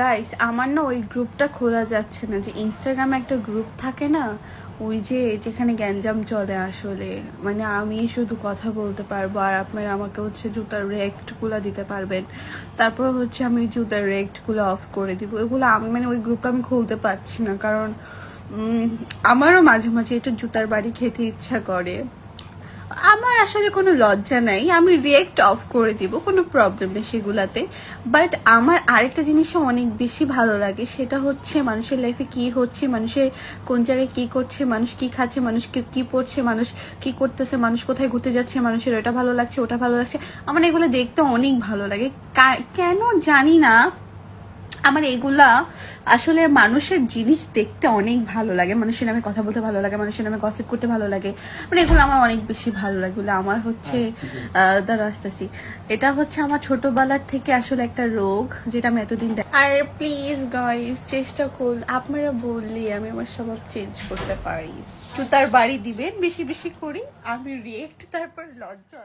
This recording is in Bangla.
গাইস আমার না ওই গ্রুপটা খোলা যাচ্ছে না, যে ইনস্টাগ্রামে একটা গ্রুপ থাকে না, ওই যে যেখানে গ্যাঞ্জাম চলে আসলে। মানে আমি শুধু কথা বলতে পারব, আর আপনারা আমাকে হচ্ছে জুতার রেক্টগুলো দিতে পারবেন। তারপর হচ্ছে আমি জুতার রেক্টগুলো অফ করে দিব। এগুলো আমি মানে ওই গ্রুপটা আমি খুলতে পারছি না, কারণ আমারও মাঝে মাঝে একটু জুতার বাড়ি খেতে ইচ্ছা করে। আমার আসলে কোনো লজ্জা নাই। আমি রিয়েক্ট অফ করে দিব, কোনো প্রবলেম নেই সেগুলাতে। বাট আমার আরেকটা জিনিসও অনেক বেশি ভালো লাগে, সেটা হচ্ছে মানুষের লাইফে কি হচ্ছে, মানুষের কোন জায়গায় কি করছে, মানুষ কি খাচ্ছে, মানুষ কি পড়ছে, মানুষ কি করতেছে, মানুষ কোথায় ঘুরতে যাচ্ছে, মানুষের ওটা ভালো লাগছে, ওটা ভালো লাগছে। আমার এগুলো দেখতে অনেক ভালো লাগে। কেন জানি না। আমার এগুলা আসলে মানুষের জিনিস দেখতে অনেক ভালো লাগে। মানুষের নামে কথা বলতে ভালো লাগে মানুষের নামে গসিপ করতে ভালো লাগে। মানে এগুলো আমার অনেক বেশি ভালো লাগে। আমার হচ্ছে আহ, দাঁড়া আসতেছি। এটা হচ্ছে আমার ছোটবেলার থেকে আসলে একটা রোগ যেটা আমি এতদিন আর প্লিজ গাইস চেষ্টা কর আপনারা বললে আমি আমার স্বভাব চেঞ্জ করতে পারি। তার বাড়ি দিবেন বেশি বেশি করি আমি রিয়েক্ট তারপর লজ্জা